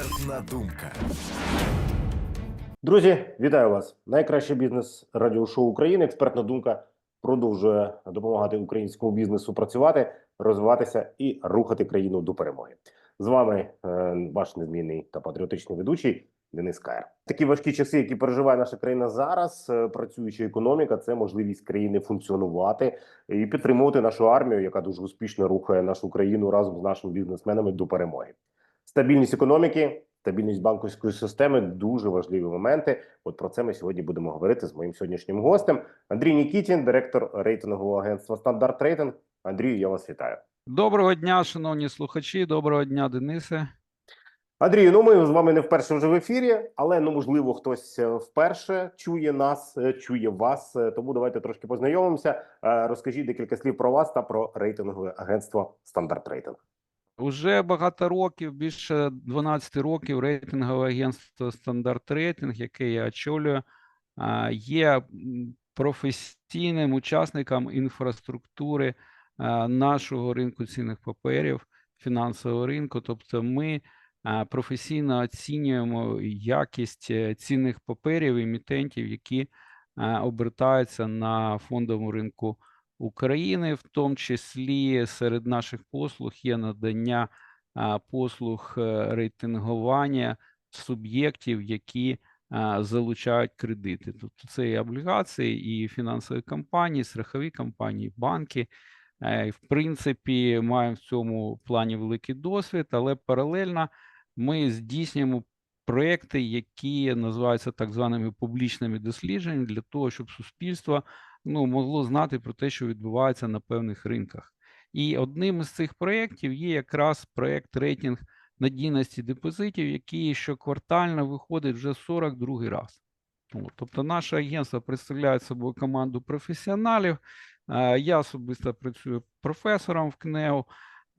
Експертна думка. Друзі, вітаю вас! Найкраще бізнес радіошоу України. Експертна думка продовжує допомагати українському бізнесу працювати, розвиватися і рухати країну до перемоги. З вами е, ваш незмінний та патріотичний ведучий Денис Каєр. Такі важкі часи, які переживає наша країна зараз. е, Працююча економіка, це можливість країни функціонувати і підтримувати нашу армію, яка дуже успішно рухає нашу країну разом з нашими бізнесменами до перемоги. Стабільність економіки, стабільність банківської системи дуже важливі моменти. От про це ми сьогодні будемо говорити з моїм сьогоднішнім гостем. Андрій Нікітін, директор рейтингового агентства Стандарт Рейтинг. Андрію, я вас вітаю. Доброго дня, шановні слухачі. Доброго дня, Денисе. Андрію, ну ми з вами не вперше вже в ефірі, але ну можливо хтось е, вперше чує нас, е, чує вас. Е, Тому давайте трошки познайомимося. Розкажіть декілька слів про вас та про рейтингове агентство Стандарт Рейтинг. Уже багато років, більше 12 років, рейтингове агентство Стандарт Рейтинг, яке я очолюю, є професійним учасником інфраструктури нашого ринку цінних паперів, фінансового ринку. Тобто, ми професійно оцінюємо якість е, цінних паперів емітентів, які обертаються на фондовому ринку України, в тому числі серед наших послуг є надання послуг е, рейтингування суб'єктів, які залучають кредити. Тобто це і облігації, і фінансові компанії, страхові компанії, банки. Е, В принципі, маємо в цьому плані великий досвід, але паралельно ми здійснюємо проекти, які називаються так званими публічними дослідженнями, для того, щоб суспільство ну, могло знати про те, що відбувається на певних ринках. І одним із цих проєктів є якраз проєкт рейтинг надійності депозитів, який щоквартально виходить вже 42 раз. От, Тобто, наше агентство представляє собою команду професіоналів. Е, Я особисто працюю професором в КНЕУ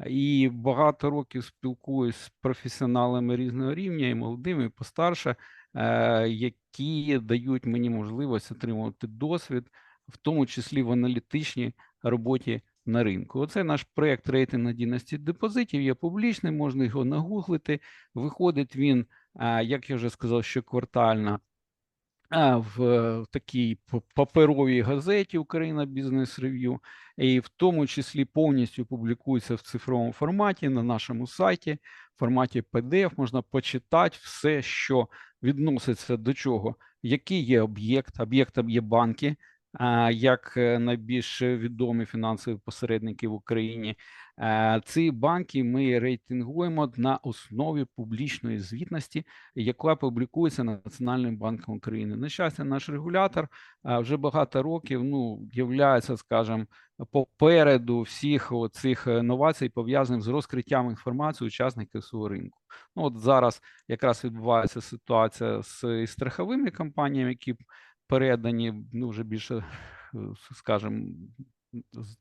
і багато років спілкуюсь з професіоналами різного рівня, і молодими, і постарше, е, які дають мені можливість отримувати досвід в тому числі в аналітичній роботі на ринку. Оце наш проєкт рейтинг надійності депозитів. Є публічним, можна його нагуглити. Виходить він, як я вже сказав, щоквартально а, в такій паперовій газеті Україна Бізнес Рев'ю, і в тому числі повністю публікується в цифровому форматі на нашому сайті, в форматі PDF можна почитати все, що відноситься до чого, який є об'єкт, об'єктом є банки, як е, найбільш відомі фінансові посередники в Україні. Е, Ці банки ми рейтингуємо на основі публічної звітності, яка публікується Національним банком України. На щастя, наш регулятор вже багато років ну являється, скажімо, попереду всіх цих новацій, пов'язаних з розкриттям інформації учасників свого ринку. Ну от зараз якраз відбувається ситуація з страховими компаніями, які передані ну вже більше, скажімо,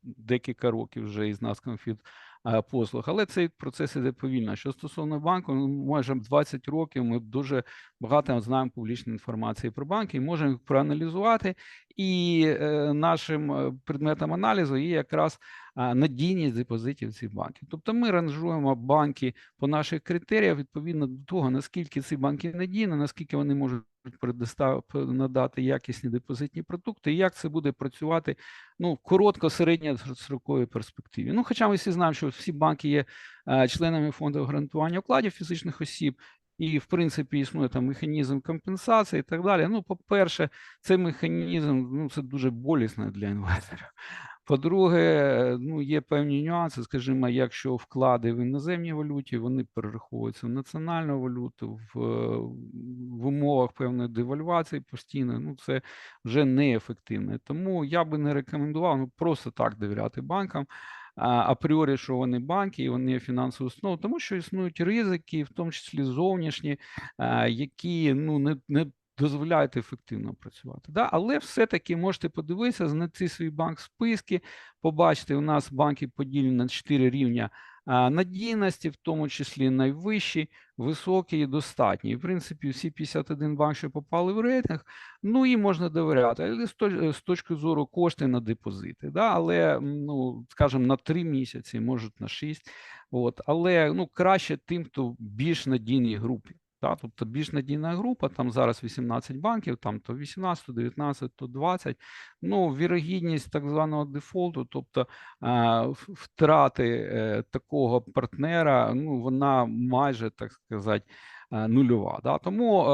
декілька років вже із нас конфіт е, послуг, але цей процес іде повільно. Що стосовно банку, ну, майже 20 років ми дуже багато знаємо публічної інформації про банки і можемо їх проаналізувати. І е, нашим е, предметом аналізу є якраз надійність депозитів цих банків. Тобто ми ранжуємо банки по наших критеріях відповідно до того, наскільки ці банки надійні, наскільки вони можуть надати якісні депозитні продукти, і як це буде працювати ну, в коротко-середньостроковій перспективі. Ну, хоча ми всі знаємо, що всі банки є е, членами фонду гарантування вкладів фізичних осіб, і, в принципі, існує там механізм компенсації і так далі. Ну, по-перше, цей механізм ну, це дуже болісно для інвесторів. По-друге, ну є певні нюанси. Скажімо, якщо вклади в іноземній валюті, вони перераховуються в національну валюту в, в умовах певної девальвації постійно. Ну це вже неефективно. Тому я би не рекомендував ну просто так довіряти банкам. Апріорі, що вони банки і вони фінансові установи, тому що існують ризики, в тому числі зовнішні, які ну не, не дозволяють ефективно працювати. Да? Але все-таки можете подивитися, знайти свій банк списки, побачити, у нас банки поділені на чотири рівня надійності, в тому числі найвищі, високі і достатні. І, в принципі, всі 51 банк, що попали в рейтинг, ну їм можна довіряти. З, точки зору кошти на депозити, да? але, ну, скажімо, на 3 місяці, може на 6. От, але ну, краще тим, хто більш надійній групі. Та, тобто більш надійна група, там зараз 18 банків, там то 18, то 19, то 20. Ну, вірогідність так званого дефолту, тобто а, втрати е, такого партнера, ну, вона майже, так сказати, е, нульова. Да? Тому,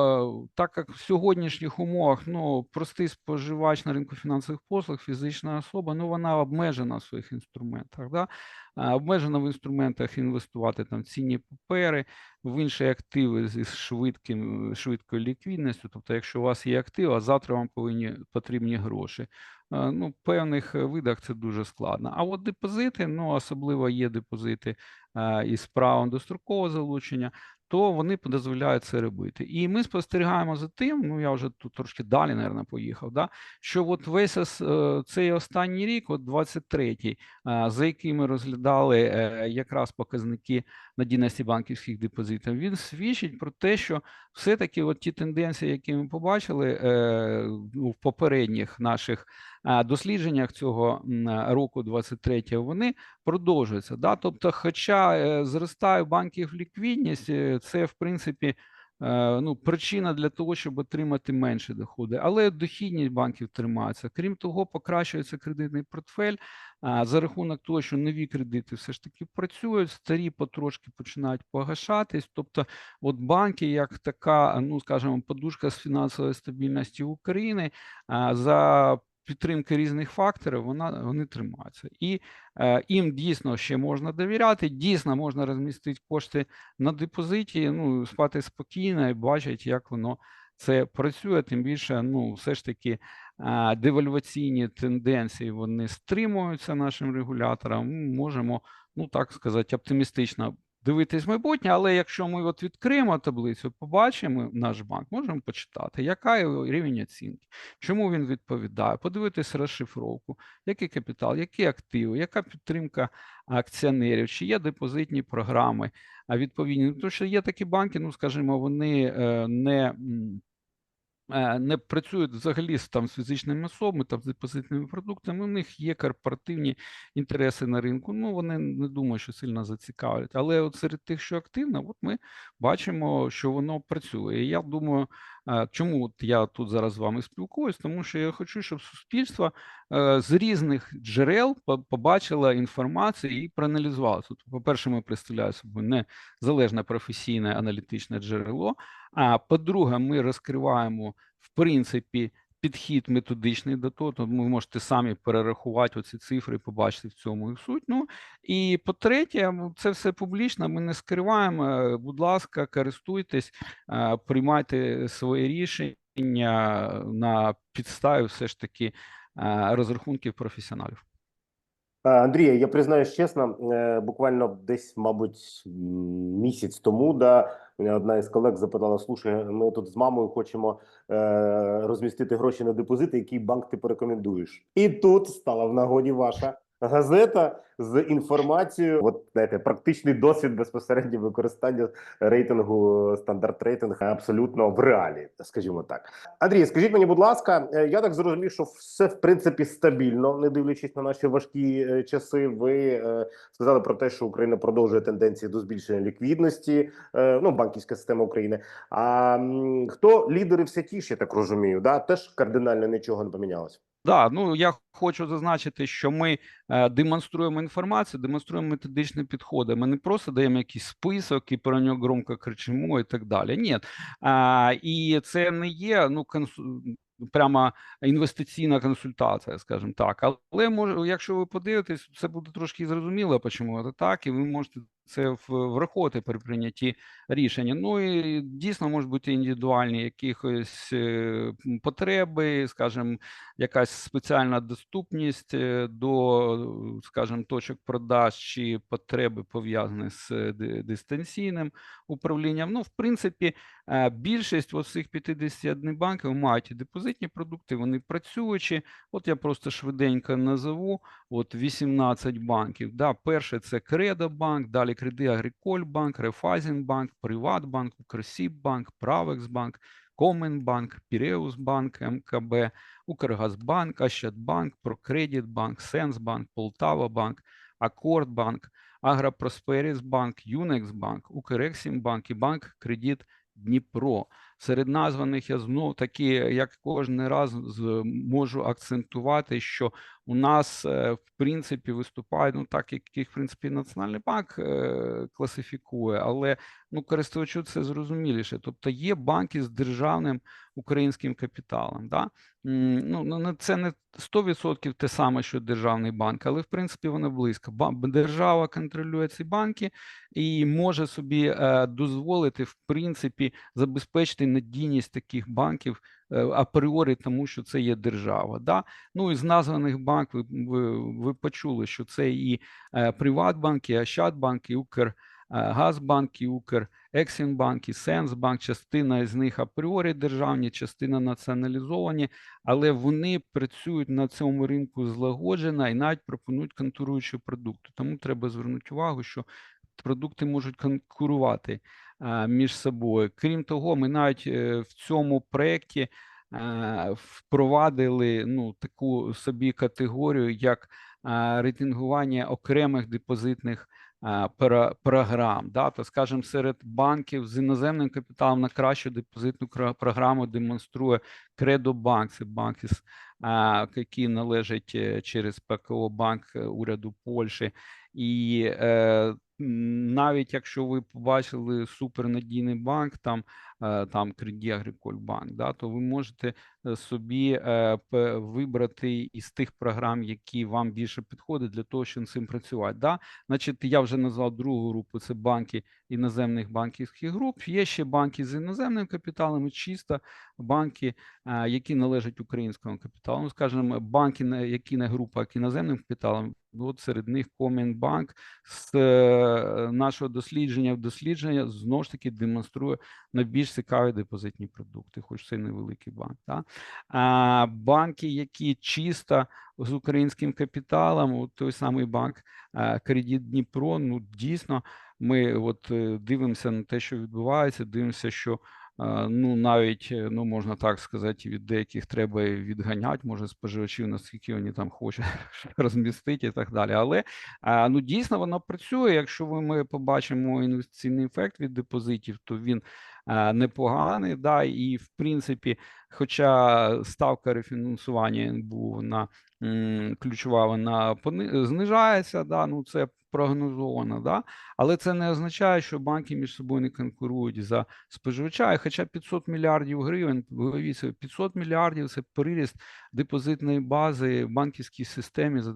е, так як в сьогоднішніх умовах ну, простий споживач на ринку фінансових послуг, фізична особа, ну, вона обмежена в своїх інструментах. Да? А, Обмежена в інструментах інвестувати там цінні папери, в інші активи зі швидким, швидкою ліквідністю. Тобто, якщо у вас є актив, а завтра вам повинні потрібні гроші. е, Ну, певних е, видах це дуже складно. А от депозити, ну особливо є депозити е, із правом дострокового залучення, то вони дозволяють це робити. І ми спостерігаємо за тим, ну я вже тут трошки далі, мабуть, поїхав, да, що от весь е, цей останній рік, от 23-й, за який ми розглядали е, якраз показники надійності банківських депозитів, він свідчить про те, що все-таки от ті тенденції, які ми побачили е, ну, в попередніх наших дослідженнях цього року 23-го, вони продовжуються. Да? Тобто, хоча е, зростає банків ліквідність, е, це в принципі е, ну, причина для того, щоб отримати менші доходи, але дохідність банків тримається. Крім того, покращується кредитний портфель за рахунок того, що нові кредити все ж таки працюють, старі потрошки починають погашатись. Тобто, от банки, як така, ну скажімо, подушка з фінансової стабільності України, за підтримки різних факторів, вона вони тримаються. І е, їм дійсно ще можна довіряти, дійсно можна розмістити кошти на депозиті, ну спати спокійно і бачити, як воно це працює. Тим більше, ну все ж таки. а, Девальваційні тенденції вони стримуються нашим регулятором. Ми можемо, ну так сказати, оптимістично дивитись майбутнє, але якщо ми от відкриємо таблицю, побачимо наш банк, можемо почитати, яка його рівень оцінки, чому він відповідає, подивитись розшифровку, який капітал, які активи, яка підтримка акціонерів, чи є депозитні програми відповідні. Тому що є такі банки, ну скажімо, вони е, не. Е, Не працюють взагалі з там з фізичними особами, там з депозитними продуктами. У них є корпоративні інтереси на ринку. Ну вони не думаю, що сильно зацікавлять. Але от серед тих, що активно, от ми бачимо, що воно працює. Я думаю, е, чому от я тут зараз з вами спілкуюсь, тому що я хочу, щоб суспільство е, з різних джерел по- побачило інформацію і проаналізувало. Тобто, по-перше, ми представляємо собою незалежне професійне аналітичне джерело. А по-друге, ми розкриваємо в принципі підхід методичний до того, то ви можете самі перерахувати оці цифри, побачити в цьому їх суть. Ну і по-третє, це все публічно. Ми не скриваємо. Е, Будь ласка, користуйтесь, е, приймайте своє рішення на підставі все ж таки е, розрахунків професіоналів. Андрія, я признаюсь чесно, е, буквально десь, мабуть, місяць тому, да, одна із колег запитала: слушай, ми тут з мамою хочемо е, розмістити гроші на депозити, який банк ти порекомендуєш? І тут стала в нагоді ваша газета з інформацією. От знаєте, практичний досвід безпосередньо використання рейтингу стандарт рейтинг абсолютно в реалі, скажімо так. Андрій, скажіть мені, будь ласка, е, я так зрозумів, що все в принципі стабільно, не дивлячись на наші важкі е, часи. Ви е, сказали про те, що Україна продовжує тенденції до збільшення ліквідності, ну банківська система України. А хто лідери в сятіші, я так розумію, да теж кардинально нічого не помінялося. Да, ну я хочу зазначити, що ми е, демонструємо інформацію, демонструємо методичні підходи. Ми не просто даємо якийсь список і про нього громко кричимо і так далі. Ні, а, і це не є ну консу... прямо інвестиційна консультація, скажімо так. Але може, якщо ви подивитесь, це буде трошки зрозуміло, чому це так, і ви можете це враховувати при прийнятті рішення. Ну і дійсно можуть бути індивідуальні якихось е, потреби, скажімо, якась спеціальна доступність е, до, скажімо, точок продаж чи потреби пов'язані з е, дистанційним управлінням. Ну, в принципі, більшість ось цих 51 банків мають депозитні продукти, вони працюючі. От я просто швиденько назову. От 18 банків. Да, перше це Кредобанк, далі Креди Агрикольбанк, Райфайзенбанк, Приватбанк, Укрсіббанк, Правексбанк, Коменбанк, Піреусбанк, МКБ, Укргазбанк, Ощадбанк, Прокредитбанк, Сенсбанк, Полтавабанк, Акордбанк, Агропросперісбанк, Юнексбанк, Укрексімбанк і Банк Кредит Дніпро. Серед названих я знов таки, як кожен раз можу акцентувати, що у нас е, в принципі виступають ну так, як їх в принципі Національний банк е, класифікує, але ну користувачу це зрозуміліше. Тобто є банки з державним українським капіталом. Да? Ну, ну, не- це не 100% те саме, що державний банк, але в принципі воно близько. Держава контролює ці банки і може собі е, дозволити в принципі забезпечити надійність таких банків апріорі, тому що це є держава. Да? Ну і з названих банк ви, ви, ви почули, що це і е, Приватбанк, і Ощадбанк, і Укргазбанк, і Укрексімбанк, і Сенсбанк. Частина з них апріорі державні, частина націоналізовані, але вони працюють на цьому ринку злагоджено і навіть пропонують конкуруючі продукти. Тому треба звернути увагу, що продукти можуть конкурувати між собою. Крім того, ми навіть е, в цьому проєкті впровадили ну, таку собі категорію, як рейтингування окремих депозитних програм. Да? То, скажімо, серед банків з іноземним капіталом на кращу депозитну програму демонструє Кредобанк, це банк, із, а, який належить е, через ПКО Банк е, уряду Польщі. І е, навіть якщо ви побачили супернадійний банк, там, там Кредит Агрикольбанк, да, то ви можете е, собі е, вибрати із тих програм, які вам більше підходять для того, щоб цим працювати. Да? Значить, я вже назвав другу групу: це банки іноземних банківських груп. Є ще банки з іноземним капіталом, чисто банки, е, які належать українському капіталу. Ну, скажімо, банки, які не група, іноземним капіталом. От серед них Комінбанк з е, нашого дослідження в дослідження знову ж таки демонструє найбільш цікаві депозитні продукти, хоч це невеликий банк. Да? А банки, які чисто з українським капіталом, от той самий банк е, Кредит Дніпро, ну дійсно, ми от е, дивимося на те, що відбувається, дивимося, що ну навіть е, ну можна так сказати, від деяких треба відганяти, може споживачів, наскільки вони там хочуть розмістити і так далі. Але ну дійсно воно працює. Якщо ми побачимо інвестиційний ефект від депозитів, то він непоганий. Да, і в принципі, хоча ставка рефінансування НБУ вона ключова, вона пони- знижається. Да, ну це прогнозовано, да, але це не означає, що банки між собою не конкурують за споживача. І Хоча 500 мільярдів гривень, виявіть 500 мільярдів це приріст депозитної бази в банківській системі за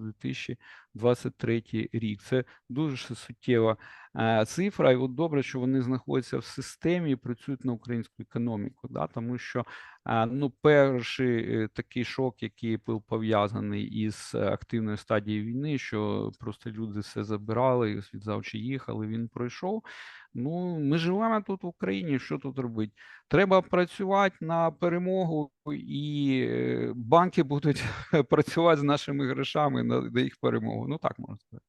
2023 рік. Це дуже суттєва е, цифра. І от добре, що вони знаходяться в системі і працюють на українську економіку. Да? Тому що е, ну, перший е, такий шок, який був пов'язаний із активною стадією війни, що просто люди все забирали звідзавчі їхали. Він пройшов. Ну, ми живемо тут в Україні. Що тут робити? Треба працювати на перемогу, і е, банки будуть працювати з нашими грошами на, їх перемогу. Ну так можна сказати.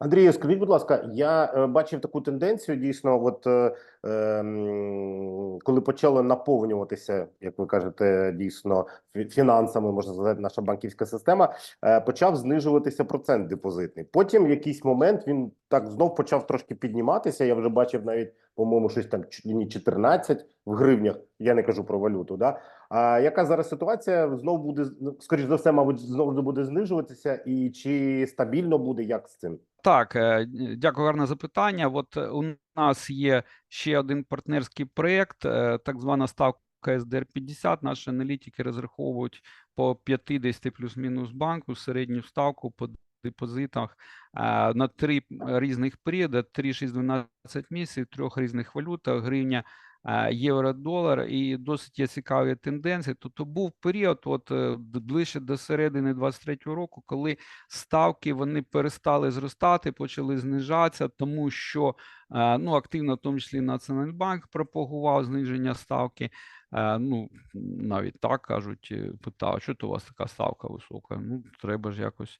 Андрію, скажіть, будь ласка, я е, бачив таку тенденцію. Дійсно, от е, ем, коли почала наповнюватися, як ви кажете, дійсно фінансами, можна сказати, наша банківська система, е, почав знижуватися процент депозитний. Потім в якийсь момент він так знов почав трошки підніматися. Я вже бачив навіть, по-моєму, щось там чуть ли 14 в гривнях. Я не кажу про валюту. Да? А яка зараз ситуація? Знов буде ну, скоріш за все, мабуть, знову буде знижуватися, і чи стабільно буде як з цим? Так, е, дякую, гарне запитання. От е, у нас є ще один партнерський проєкт, е, так звана ставка СДР 50. Наші аналітики розраховують по 50 плюс-мінус банку середню ставку по депозитах на три різних періоди: 3, 6, 12 місяців, трьох різних валютах, гривня, євро, долар, і досить є цікаві тенденції. Тобто був період, от е, ближче до середини 23-го року, коли ставки вони перестали зростати, почали знижатися, тому що е, ну активно, в тому числі Національний банк пропагував зниження ставки. Е, Ну навіть так кажуть, питав, що то у вас така ставка висока? Ну треба ж якось.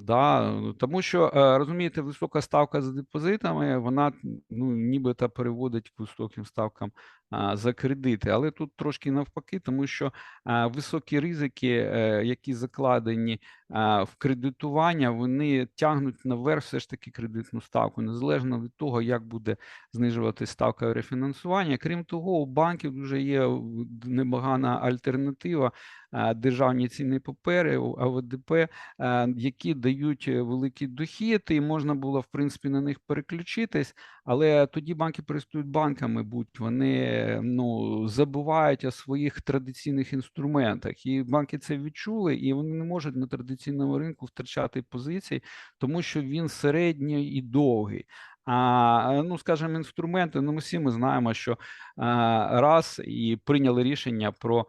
Да, ну, тому що е, розумієте, висока ставка за депозитами, вона ну нібито переводить к високим ставкам за кредити, але тут трошки навпаки, тому що високі ризики, е, які закладені в кредитування, вони тягнуть наверх все ж таки кредитну ставку, незалежно від того, як буде знижувати ставка рефінансування. Крім того, у банків дуже є непогана альтернатива. Державні цінні папери, АВДП, які дають е, великий дохід, і можна було в принципі на них переключитись. Але тоді банки перестають банками будь вони ну забувають о своїх традиційних інструментах, і банки це відчули, і вони не можуть на традиційному ринку втрачати позиції, тому що він середній і довгий. А ну, скажімо, інструменти. Ну, ми всі ми знаємо, що раз і прийняли рішення про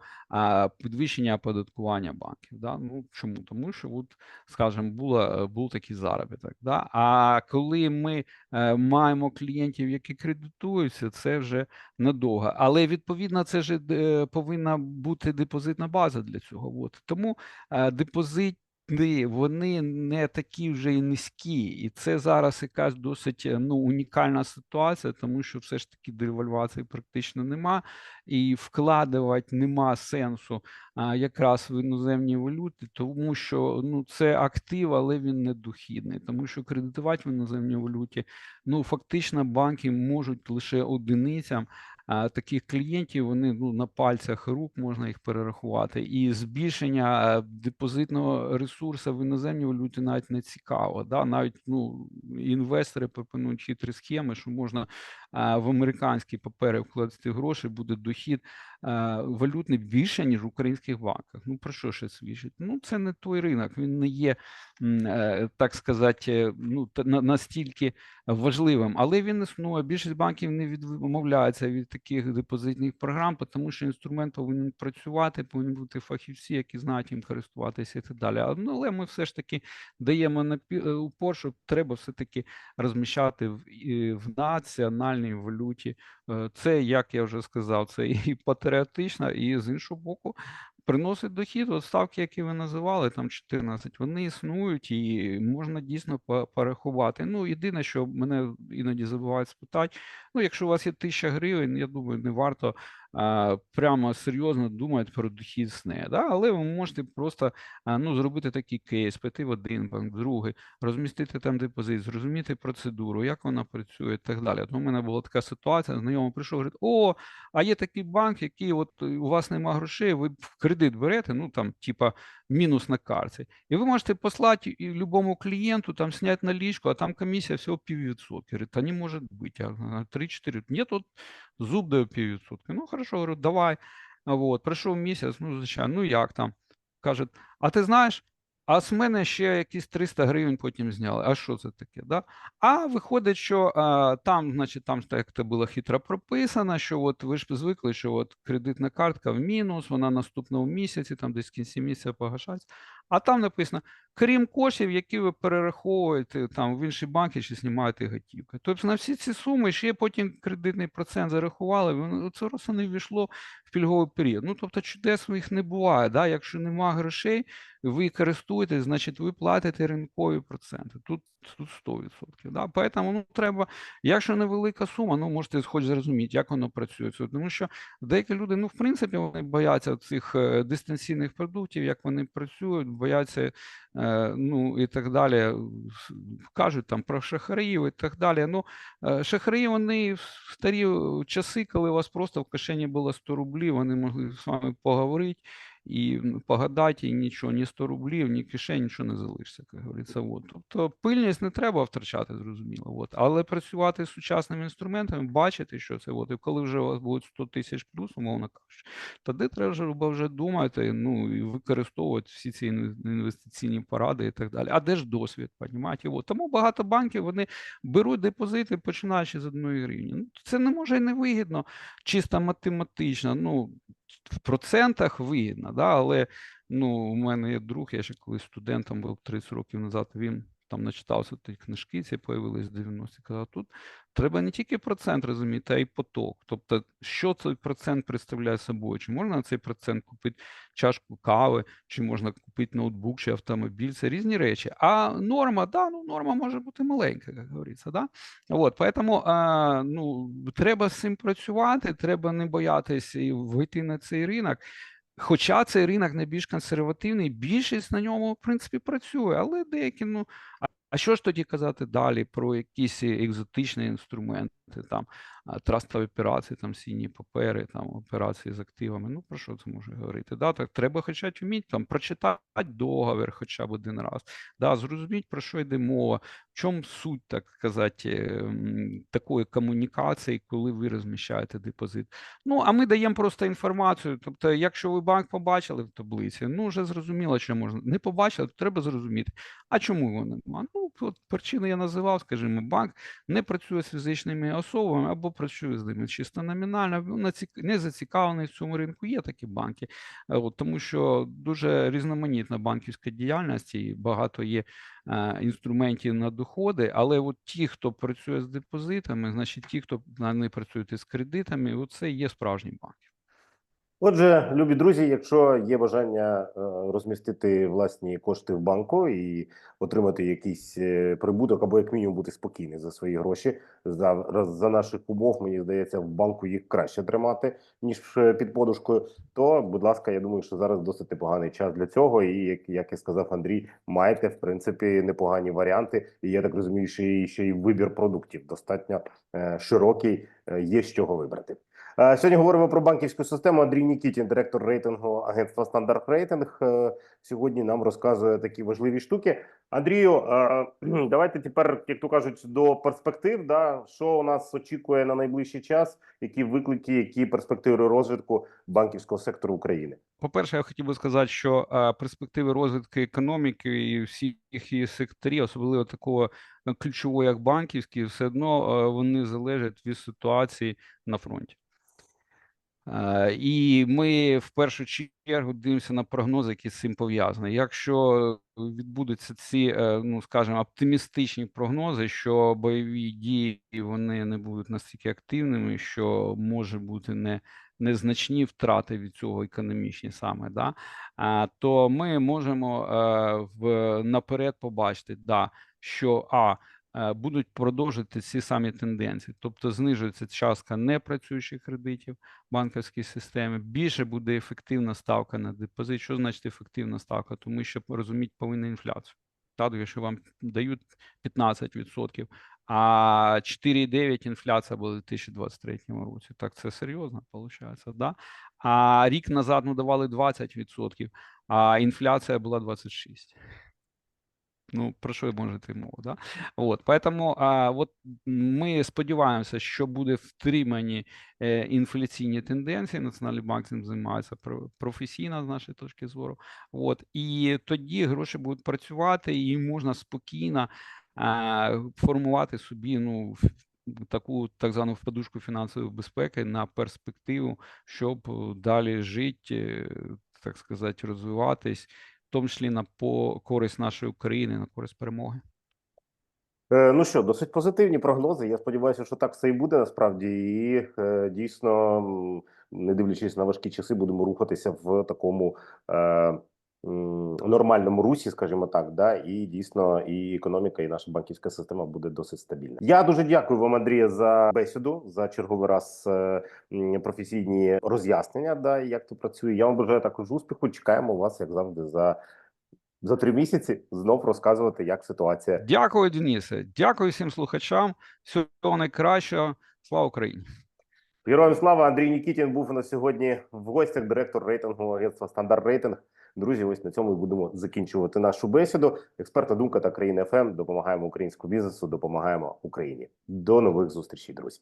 підвищення оподаткування банків. Да? Ну чому? Тому що, от, скажімо, була був такий заробіток. Да? А коли ми е, маємо клієнтів, які кредитуються, це вже надовго. Але відповідно, це ж е, повинна бути депозитна база для цього. От. Тому е, депозит. Вони не такі вже і низькі, і це зараз якась досить е, ну унікальна ситуація, тому що все ж таки девальвації практично нема, і вкладувати нема сенсу а, якраз в іноземні валюти, тому що ну це актив, але він не дохідний, тому що кредитувати в іноземній валюті ну фактично банки можуть лише одиницям. Таких клієнтів вони ну на пальцях рук можна їх перерахувати, і збільшення е, депозитного ресурсу в іноземній валюті навіть не цікаво. Да? Навіть ну інвестори пропонують хитрі схеми, що можна в американські папери вкласти гроші, буде дохід валютний більше ніж в українських банках. Ну про що ще свідчить? Ну це не той ринок. Він не є е, так сказати, е, ну настільки важливим, але він існує. Більшість банків не відмовляється від таких депозитних програм, тому що інструмент повинен працювати, повинні бути фахівці, які знають їм користуватися і так далі. Ну, але ми все ж таки даємо на упор, що треба все таки розміщати в, і в національній валюті. Е, Це, як я вже сказав, це і патріотично, і з іншого боку. Приносить дохід, от ставки, які ви називали, там 14, вони існують і можна дійсно по- порахувати. Ну, єдине, що мене іноді забувають спитати, ну, якщо у вас є тисяча гривень, я думаю, не варто прямо серйозно думають про дохід сне. Да? Але ви можете просто ну, зробити такий кейс, піти в один банк, в другий, розмістити там депозит, зрозуміти процедуру, як вона працює і так далі. От у мене була така ситуація, знайомий прийшов, говорить, о, а є такий банк, який от у вас нема грошей, ви в кредит берете, ну там, типа, мінус на карці. І ви можете послати любому клієнту там зняти налічку, а там комісія всього піввідсотки. Говорить, та не може бути, а 3-4. Ні, тут зуб даю піввідсотки. Ну, хорошо, говорю, давай. А Вот, пройшов місяць, ну, звичайно, ну як там? Каже, а ти знаєш, а з мене ще якісь 300 гривень потім зняли. А що це таке? Да? А виходить, що а, там, значить, там так це було хитро прописано, що от ви ж звикли, що от кредитна картка в мінус, вона наступного місяці, там десь в кінці місяця погашається. А там написано, крім коштів, які ви перераховуєте там в інші банки чи знімаєте готівкою. Тобто на всі ці суми ще потім кредитний процент зарахували, воно це просто не ввійшло в пільговий період. Ну тобто чудес їх не буває. Да? Якщо нема грошей, ви користуєтесь, значить ви платите ринкові проценти. Тут, тут 100%. Да? Поэтому ну, треба, якщо невелика сума, ну можете хоч зрозуміти, як воно працює. Тому що деякі люди, ну в принципі, вони бояться цих е, дистанційних продуктів, як вони працюють, бояться ну і так далі. Кажуть там про шахраїв і так далі. Ну, е, шахраї, вони в старі часи, коли у вас просто в кишені було 100 рублів, вони могли з вами поговорити і погадати, і нічого, ні 100 рублів, ні кишень, нічого не залишиться, як говориться. От. Тобто пильність не треба втрачати, зрозуміло. От. Але працювати з сучасними інструментами, бачити, що це, от, і коли вже у вас буде 100 тисяч плюс, умовно кажучи, тоді треба вже думати, ну, і використовувати всі ці інвестиційні поради і так далі. А де ж досвід, понімаєте? От. Тому багато банків, вони беруть депозити, починаючи з одної гривні. Ну, це не може і не вигідно, чисто математично. Ну, в процентах вигідно, да, але ну, у мене є друг, я ще колись студентом був 30 років назад, він там начитався ті книжки, ці появились в 90-ті, казав, тут треба не тільки процент розуміти, а й поток. Тобто, що цей процент представляє собою? Чи можна на цей процент купити чашку кави, чи можна купити ноутбук чи автомобіль? Це різні речі. А норма, да, ну норма може бути маленька, як говориться, да? От, поэтому, а, ну, треба з цим працювати, треба не боятися і вийти на цей ринок. Хоча цей ринок найбільш консервативний, більшість на ньому, в принципі, працює, але деякі, ну, а, що ж тоді казати далі про якісь екзотичні інструменти, там, трастові операції, там, сіні папери, там, операції з активами, ну, про що це може говорити? Да? Так, треба хоча б вміти, там, прочитати договір хоча б один раз, да, зрозуміти, про що йде мова, в чому суть, так сказати, ем, такої комунікації, коли ви розміщаєте депозит. Ну, а ми даємо просто інформацію. Тобто, якщо ви банк побачили в таблиці, ну вже зрозуміло, що можна. Не побачили, то треба зрозуміти. А чому нема? Ну, от причини я називав, скажімо, банк не працює з фізичними особами або працює з ними чисто номінально, ну, не зацікавлений в цьому ринку. Є такі банки, Е, тому що дуже різноманітна банківська діяльність і багато є е, інструментів на доходи, але от ті, хто працює з депозитами, значить ті, хто не працюють із кредитами, це є справжні банки. Отже, любі друзі, якщо є бажання е, розмістити власні кошти в банку і отримати якийсь е, прибуток, або як мінімум бути спокійним за свої гроші, за, за наших умов, мені здається, в банку їх краще тримати ніж е, під подушкою. То, будь ласка, я думаю, що зараз досить непоганий час для цього. І як, як і сказав Андрій, маєте в принципі непогані варіанти. І я так розумію, що ще й вибір продуктів достатньо широкий. Є з чого вибрати. Е, Сьогодні говоримо про банківську систему. Андрій Нікітін, директор рейтингу агентства Стандарт Рейтинг. е, Сьогодні нам розказує такі важливі штуки. Андрію, е, давайте тепер, як то кажуть, до перспектив. Да, що у нас очікує на найближчий час? Які виклики, які перспективи розвитку банківського сектору України? По-перше, я хотів би сказати, що перспективи розвитку економіки і всіх її секторів, особливо такого ключового, як банківський, все одно вони залежать від ситуації на фронті. Е, І ми в першу чергу дивимося на прогнози, які з цим пов'язані. Якщо відбудуться ці, е, ну скажімо, оптимістичні прогнози, що бойові дії вони не будуть настільки активними, що може бути не незначні втрати від цього економічні саме, да, то ми можемо е, в наперед побачити, да, що а е, будуть продовжити ці самі тенденції, тобто знижується частка непрацюючих кредитів банківській системі, більше буде ефективна ставка на депозит. Що значить ефективна ставка? Тому що розуміти повинна інфляцію. Так, якщо вам дають 15%, а 4,9 інфляція була у 2023 році. Так це серйозно виходить, да? А рік назад ну, давали 20%, а інфляція була 26%. Ну, про що може йти мова, да? От, поэтому а, от ми сподіваємося, що буде втримані е, інфляційні тенденції. Національний банк цим займається про- професійно з нашої точки зору. От, і тоді гроші будуть працювати, і можна спокійно а, формувати собі ну, таку так звану подушку фінансової безпеки на перспективу, щоб е, далі жити, е, так сказати, розвиватись тому числі на по користь нашої України, на користь перемоги. Е, Ну що, досить позитивні прогнози. Я сподіваюся, що так все і буде насправді. І е, дійсно, не дивлячись на важкі часи, будемо рухатися в такому е, нормальному русі, скажімо так. Да, і дійсно, і економіка, і наша банківська система буде досить стабільна. Я дуже дякую вам, Андрія, за бесіду, за черговий раз е, професійні роз'яснення. Да, як то працює. Я вам бажаю також успіху. Чекаємо вас, як завжди, за. За три місяці знов розказувати, як ситуація Дякую, Денисе. Дякую всім слухачам. Всього найкращого. Слава Україні! Героям слава Андрій Нікітін був у нас сьогодні в гостях, директор рейтингового агентства Стандарт Рейтинг. Друзі, ось на цьому і будемо закінчувати нашу бесіду. Експертна думка та країна ФМ. Допомагаємо українському бізнесу, допомагаємо Україні. До нових зустрічей, друзі.